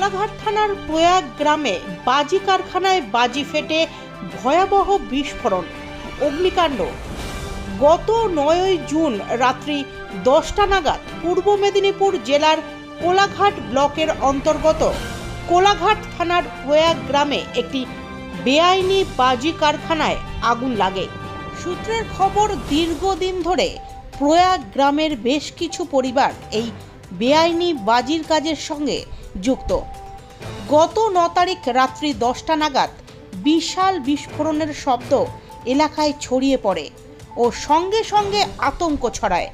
কোলাঘাট থানার প্রয়াগ গ্রামে বাজি কারখানায় বাজি ফেটে ভয়াবহ বিস্ফোরণ। অগ্নিকাণ্ড। গত নয়ই জুন রাত্রি দশটা নাগাদ পূর্ব মেদিনীপুর জেলার কোলাঘাট ব্লকের অন্তর্গত কোলাঘাট থানার প্রয়াগ গ্রামে একটি বেআইনি বাজি কারখানায় আগুন লাগে। সূত্রের খবর, দীর্ঘদিন ধরে প্রয়াগ গ্রামের বেশ কিছু পরিবার এই বেআইনি বাজির কাজের সঙ্গে যুক্ত। গত ন তারিখ রাত্রি দশটা নাগাদ বিশাল বিস্ফোরণের শব্দ এলাকায় ছড়িয়ে পড়ে ও সঙ্গে সঙ্গে আতঙ্ক ছড়ায়।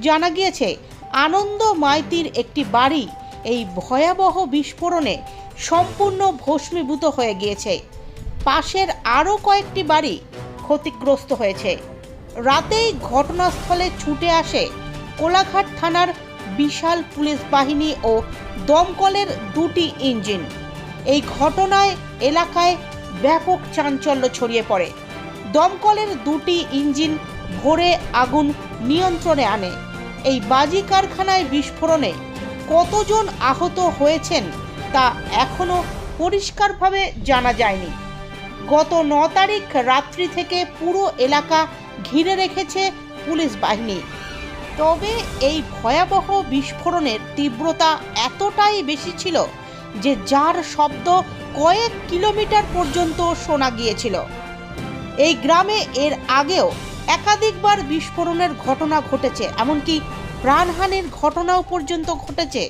জানা গিয়েছে, আনন্দ মাইতির একটি বাড়ি এই ভয়াবহ বিস্ফোরণে সম্পূর্ণ ভস্মীভূত হয়ে গিয়েছে। পাশের আরও কয়েকটি বাড়ি ক্ষতিগ্রস্ত হয়েছে। রাতেই ঘটনাস্থলে ছুটে আসে কোলাঘাট থানার বিশাল পুলিশ বাহিনী ও দমকলের দুটি ইঞ্জিন। এই ঘটনায় এলাকায় ব্যাপক চাঞ্চল্য ছড়িয়ে পড়ে। দমকলের দুটি ইঞ্জিন ভরে আগুন নিয়ন্ত্রণে আনে। এই বাজি কারখানায় বিস্ফোরণে কতজন আহত হয়েছেন তা এখনও পরিষ্কারভাবে জানা যায়নি। গত ন তারিখ রাত্রি থেকে পুরো এলাকা ঘিরে রেখেছে পুলিশ বাহিনী। তবে এই ভয়াবহ বিস্ফোরণের তীব্রতা এতটাই বেশি ছিল যে যার শব্দ কয়েক কিলোমিটার পর্যন্ত শোনা গিয়েছিল। এই গ্রামে এর আগেও একাধিকবার বিস্ফোরণের ঘটনা ঘটেছে, এমনকি প্রাণহানির ঘটনাও পর্যন্ত ঘটেছে।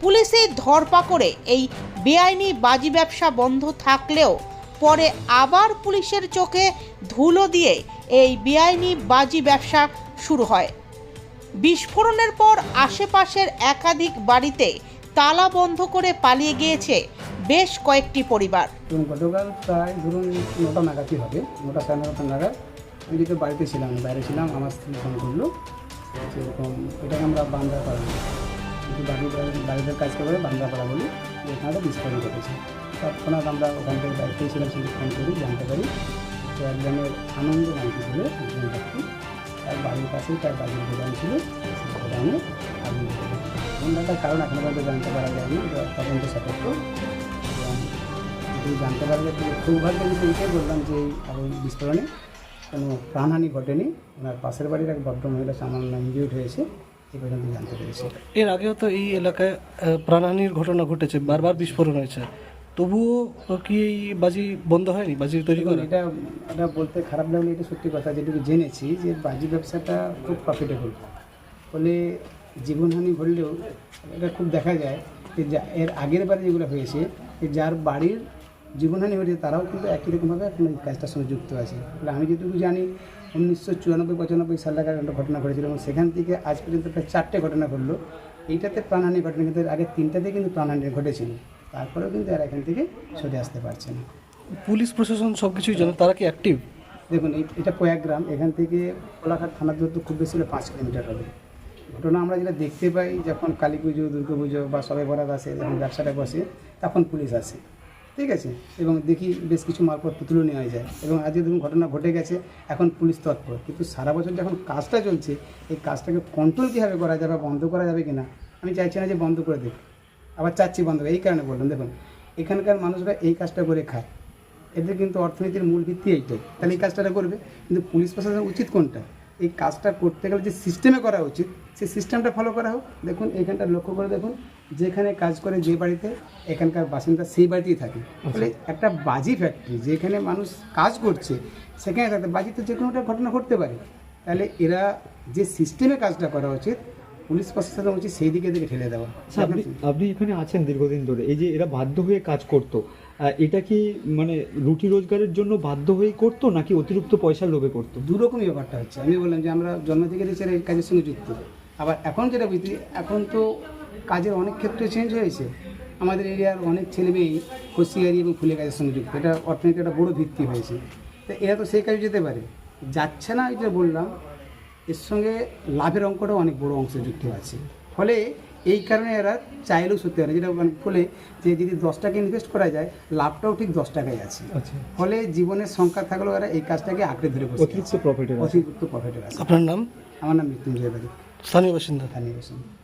পুলিশে ধরপাকড়ে এই বেআইনি বাজি ব্যবসা বন্ধ থাকলেও পরে আবার পুলিশের চোখে ধুলো দিয়ে এই বেআইনি বাজি ব্যবসা শুরু হয়। বিস্ফোরণের পর আশেপাশের একাধিক বাড়িতে তালা বন্ধ করে পালিয়ে গিয়েছে বেশ কয়েকটি পরিবার। গতকাল প্রায় ধরুন নটা নাগাদই হবে, নটা সাড়ে নটা নাগাদ। আমি যেহেতু বাড়িতে ছিলাম, বাইরে ছিলাম, আমার স্ত্রী ফোন করল সেরকম এটাকে আমরা বান্দাপাড়া বাড়ির বাড়িতে কাজ করে বান্দাপাড়া বলি এখানে একটা বিস্ফোরণ ঘটেছে। তৎক্ষণাৎ আমরা ওখান থেকে বাড়িতেই ছিলাম সেটি ফোন করি, জানতে পারি তো একজনের আনন্দ নামটি ছিল একজন ব্যক্তি তার বাড়ির পাশেই তার বাড়ির দোকান ছিল, সেই দোকানে কারণ এখনও পর্যন্ত জানতে পারা যায়নি তদন্ত সাপেক্ষ। এবং যদি জানতে পারলে সৌভাগ্য কিন্তু এটাই বললাম যে আগুন বিস্ফোরণে কোনো প্রাণহানি ঘটেনি। ওনার পাশের বাড়ির এক ভদ্র মহিলা সামান্য ইনজিউড হয়েছে এই পর্যন্ত জানতে পেরেছি। এর আগেও তো এই এলাকায় প্রাণহানির ঘটনা ঘটেছে, বারবার বিস্ফোরণ হয়েছে। তবুও কি এই বাজি বন্ধ হয়নি? বাজি তৈরি করা? এটা এটা বলতে খারাপ লাগলে এটা সত্যি কথা যেটুকু জেনেছি যে বাজি ব্যবসাটা খুব প্রফিটেবল ফলে জীবনহানি ঘটলেও এটা খুব দেখা যায় যে যা- এর আগের বারে যেগুলো হয়েছে যে যার বাড়ির জীবনহানি হয়েছে তারাও কিন্তু একই রকমভাবে এখন এই কাজটার সঙ্গে যুক্ত আছে। ফলে আমি যেটুকু জানি উনিশশো চুরানব্বই পঁচানব্বই সাল নাগাদ একটা ঘটনা ঘটেছিল এবং সেখান থেকে আজ পর্যন্ত প্রায় চারটে ঘটনা ঘটলো। এইটাতে প্রাণহানি ঘটনা কিন্তু আগে তিনটাতে কিন্তু প্রাণহানি ঘটেছিল। তারপরেও কিন্তু এরা এখান থেকে সরে আসতে পারছে না। পুলিশ প্রশাসন সব কিছুই জানে তারা কি অ্যাক্টিভ দেখুন এই- এটা প্রয়াগগ্রাম এখান থেকে কোলাঘাট থানার দূরত্ব খুব বেশি হলে পাঁচ কিলোমিটার হবে। ঘটনা আমরা যেটা দেখতে পাই যখন কালী পুজো দুর্গা পুজো বা সবে বরাত আসে যখন ব্যবসাটা বসে তখন পুলিশ আসে। ঠিক আছে? এবং দেখি বেশ কিছু মালপত্র তুলে নেওয়া যায়। এবং আজকে ধরুন ঘটনা ঘটে গেছে এখন পুলিশ তৎপর। কিন্তু সারা বছর যখন কাজটা চলছে এই কাজটাকে কন্ট্রোল কীভাবে করা যাবে বা বন্ধ করা যাবে কিনা আমি চাইছি না যে বন্ধ করে দেখ আবার চাচ্ছি বন্ধ এই কারণে বললাম, দেখুন, এখানকার মানুষরা এই কাজটা করে খায়। এদের কিন্তু অর্থনীতির মূল ভিত্তি এইটাই। তাহলে এই কাজটা করবে। কিন্তু পুলিশ প্রশাসন উচিত কোনটা? এই কাজটা করতে গেলে যে সিস্টেমে করা উচিত, সেই সিস্টেমটা ফলো করা হোক। দেখুন এখানটা লক্ষ্য করে দেখুন, যেখানে কাজ করে যে বাড়িতে, এখানকার বাসিন্দা সেই বাড়িতেই থাকে। ফলে একটা বাজি ফ্যাক্টরি যেখানে মানুষ কাজ করছে, সেখানে থাকতে বাজিতে যে কোনো একটা ঘটনা ঘটতে পারে। তাহলে এরা যে সিস্টেমে কাজটা করা উচিত পুলিশ প্রশাসন উচিত সেই দিকে দিকে ঠেলে দেওয়া। আচ্ছা, আপনি আপনি এখানে আছেন দীর্ঘদিন ধরে। এই যে এরা বাধ্য হয়ে কাজ করতো এটা কি মানে রুটি রোজগারের জন্য বাধ্য হয়ে করতো নাকি অতিরিক্ত পয়সার লোভে করতো? দুরকমই ব্যাপারটা হচ্ছে। আমি বললাম যে আমরা জন্ম থেকে দেখছি এই কাজের সঙ্গে যুক্ত। আবার এখন যেটা বুঝি এখন তো কাজের অনেক ক্ষেত্রে চেঞ্জ হয়েছে। আমাদের এরিয়ার অনেক ছেলে মেয়েই হোসিয়ারি এবং ফুলের কাজের সঙ্গে যুক্ত। এটা অর্থনীতি একটা বড় ভিত্তি হয়েছে। তো এরা তো সেই কাজে যেতে পারে। যাচ্ছে না এটা বললাম এর সঙ্গে লাভের অঙ্কটাও অনেক বড় অংশ যুক্ত আছে। ফলে এই কারণে এরা চাইলেও সত্যি পারে যেটা মানে ফলে যে যদি দশ টাকা ইনভেস্ট করা যায় লাভটাও ঠিক দশ টাকায় আছে। আচ্ছা। ফলে জীবনের সংখ্যা থাকলেও এরা এই কাজটাকে আঁকড়ে ধরে বসে অতিরিক্ত প্রফিটের অতিরিক্ত প্রফিটের আছে। আপনার নাম? আমার নাম মৃত্যুঞ্জয় বাড়ি স্থানীয় বাসিন্দা। স্থানীয় বাসিন্দা।